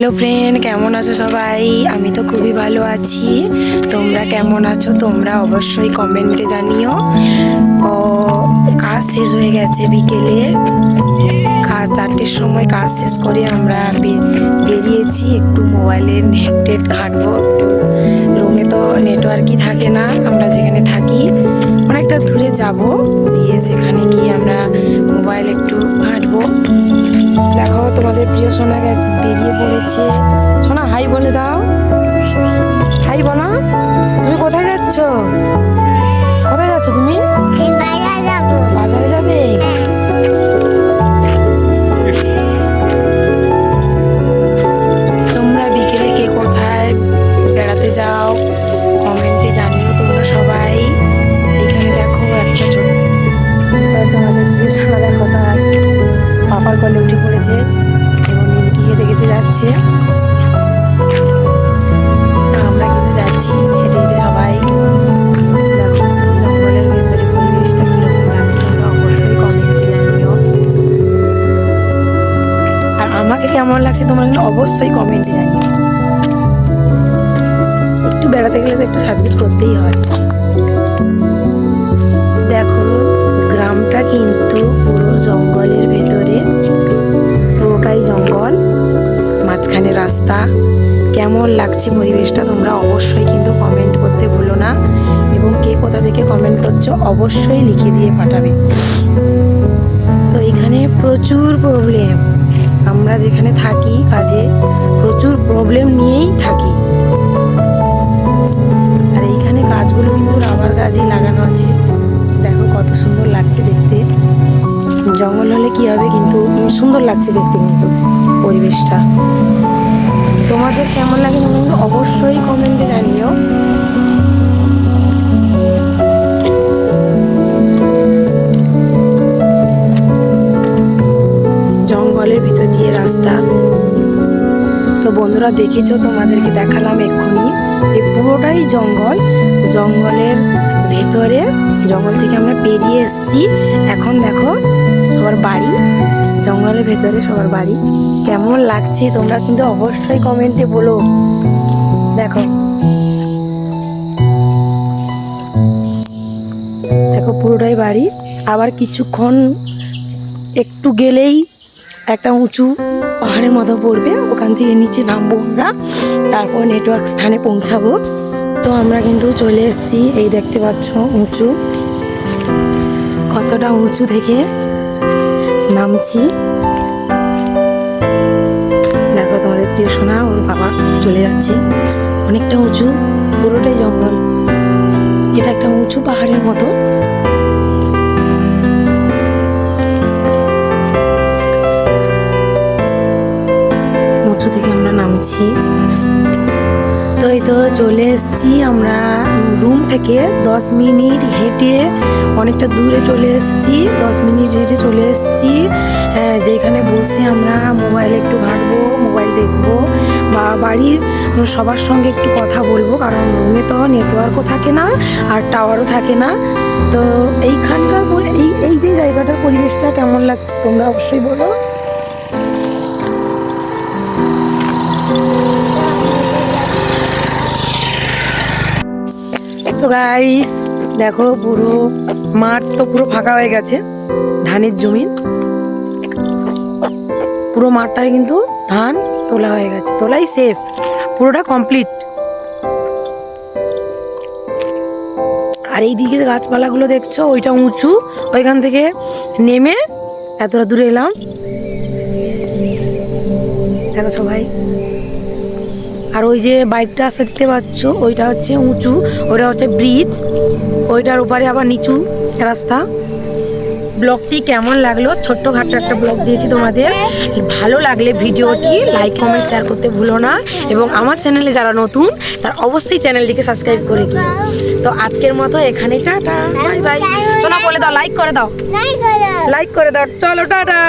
Hello friend কেমন আছো সবাই? আমি তো খুবই ভালো আছি। তোমরা কেমন আছো? তোমরা অবশ্যই কমেন্টে জানিও। ও, কাজ শেষ হয়ে গেছে বিকেলে। কাজ চারটের সময় কাজ শেষ করে আমরা বেরিয়েছি। একটু মোবাইলে নেট টেট ঘাঁটবো, একটু রুমে তো নেটওয়ার্কই থাকে না। আমরা যেখানে থাকি, অনেকটা দূরে যাব। দিয়ে সেখানে গিয়ে আমরা মোবাইল একটু ঘাঁটবো। পড়েছে সোনা, হাই বলে দাও। হাই বলো। তুমি কোথায় যাচ্ছ? কোথায় যাচ্ছ তুমি? বাজারে যাবে? তোমরা বিকেলে কে কোথায় বেড়াতে যাও, কমেন্টে জানিও তোমরা সবাই। এখানে দেখো একটা ছোট তোমাদের প্রিয় দেখো তার। পাপার কলে উঠে পড়েছে। যাচ্ছে। আমরা কিন্তু যাচ্ছি হেঁটে হেঁটে সবাই। আমাকে কেমন লাগছে তোমরা কিন্তু অবশ্যই কমেন্টে জানিও। একটু বেড়াতে গেলে তো একটু সাজগুজ করতেই হয়। দেখো, গ্রামটা কিন্তু পুরো জঙ্গলের ভেতরে, পুরোটাই জঙ্গল। মাঝখানে রাস্তা। কেমন লাগছে পরিবেশটা তোমরা অবশ্যই কিন্তু কমেন্ট করতে ভুলো না। এবং কে কোথা থেকে কমেন্ট করছ অবশ্যই লিখে দিয়ে পাঠাবে। তো এখানে প্রচুর প্রবলেম আমরা যেখানে থাকি কাজে প্রচুর প্রবলেম নিয়েই থাকি। আর এইখানে গাছগুলো কিন্তু রাবার গাছই লাগানো আছে। দেখো কত সুন্দর লাগছে দেখতে। জঙ্গল হলে কি হবে কিন্তু, সুন্দর লাগছে দেখতে কিন্তু। পরিবেশটা। তোমাদের কেমন লাগে কিন্তু অবশ্যই কমেন্টে জানিও। জঙ্গলের ভিতর দিয়ে রাস্তা। তো বন্ধুরা, দেখেছ? তোমাদেরকে দেখালাম এক্ষুনি যে পুরোটাই জঙ্গল। জঙ্গলের ভেতরে, জঙ্গল থেকে আমরা পেরিয়ে এসেছি। এখন দেখো, সবার বাড়ি। জঙ্গলের ভেতরে সবার বাড়ি। কেমন লাগছে তোমরা কিন্তু অবশ্যই কমেন্টে বলো। দেখো। দেখো, পুরোটাই বাড়ি। আবার কিছুক্ষণ একটু গেলেই একটা উঁচু পাহাড়ের মতো পড়বে। ওখান থেকে নিচে নামবো আমরা। তারপর নেটওয়ার্ক স্থানে পৌঁছাবো। তো আমরা কিন্তু চলে এসেছি। এই দেখতে পাচ্ছ, উঁচু। কতটা উঁচু থেকে নামছি। দেখো তোমাদের প্রিয় সোনা, ওর বাবা চলে যাচ্ছে। অনেকটা উঁচু, পুরোটাই জঙ্গল। এটা একটা উঁচু পাহাড়ের মতো। আমরা নামছি। তো এই তো চলে এসেছি আমরা রুম থেকে। দশ মিনিট হেঁটে অনেকটা দূরে চলে এসেছি। দশ মিনিট হেঁটে চলে এসেছি। আহ, যেখানে বসে আমরা মোবাইলে একটু ঘাঁটবো মোবাইল দেখব বা বাড়ির সবার সঙ্গে একটু কথা বলব। কারণ রুমে তো নেটওয়ার্কও থাকে না আর টাওয়ারও থাকে না। তো এইখানকার এই এই যে জায়গাটার পরিবেশটা কেমন লাগছে তোমরা অবশ্যই বলো। তো গাইস দেখো পুরো মাঠ তো পুরো ফাঁকা হয়ে গেছে, ধানের জমি। পুরো মাঠটায় কিন্তু ধান তোলা হয়ে গেছে, তোলাই শেষ, পুরোটা কমপ্লিট আর এই দিকে গাছপালাগুলো দেখছ, ওইটা উঁচু, ওইখান থেকে নেমে এতটা দূরে এলাম। দেখো সবাই। আর ওই যে বাইকটা আসতে দেখতে পাচ্ছ ওইটা হচ্ছে উঁচু ওইটা হচ্ছে ব্রিজ ওইটার উপরে আবার নিচু রাস্তা। ব্লগটি কেমন লাগল? ছোট্ট খাট্ট একটা ব্লগ দিয়েছি তোমাদের। ভালো লাগলে ভিডিওটি লাইক কমেন্ট শেয়ার করতে ভুলো না। এবং আমার চ্যানেলে যারা নতুন তার অবশ্যই চ্যানেলটিকে সাবস্ক্রাইব করে দিও। তো আজকের মতো এখানে টাটা। বাই বাই সোনা বলে দাও লাইক করে দাও। লাইক করে দাও। চলো টাটা।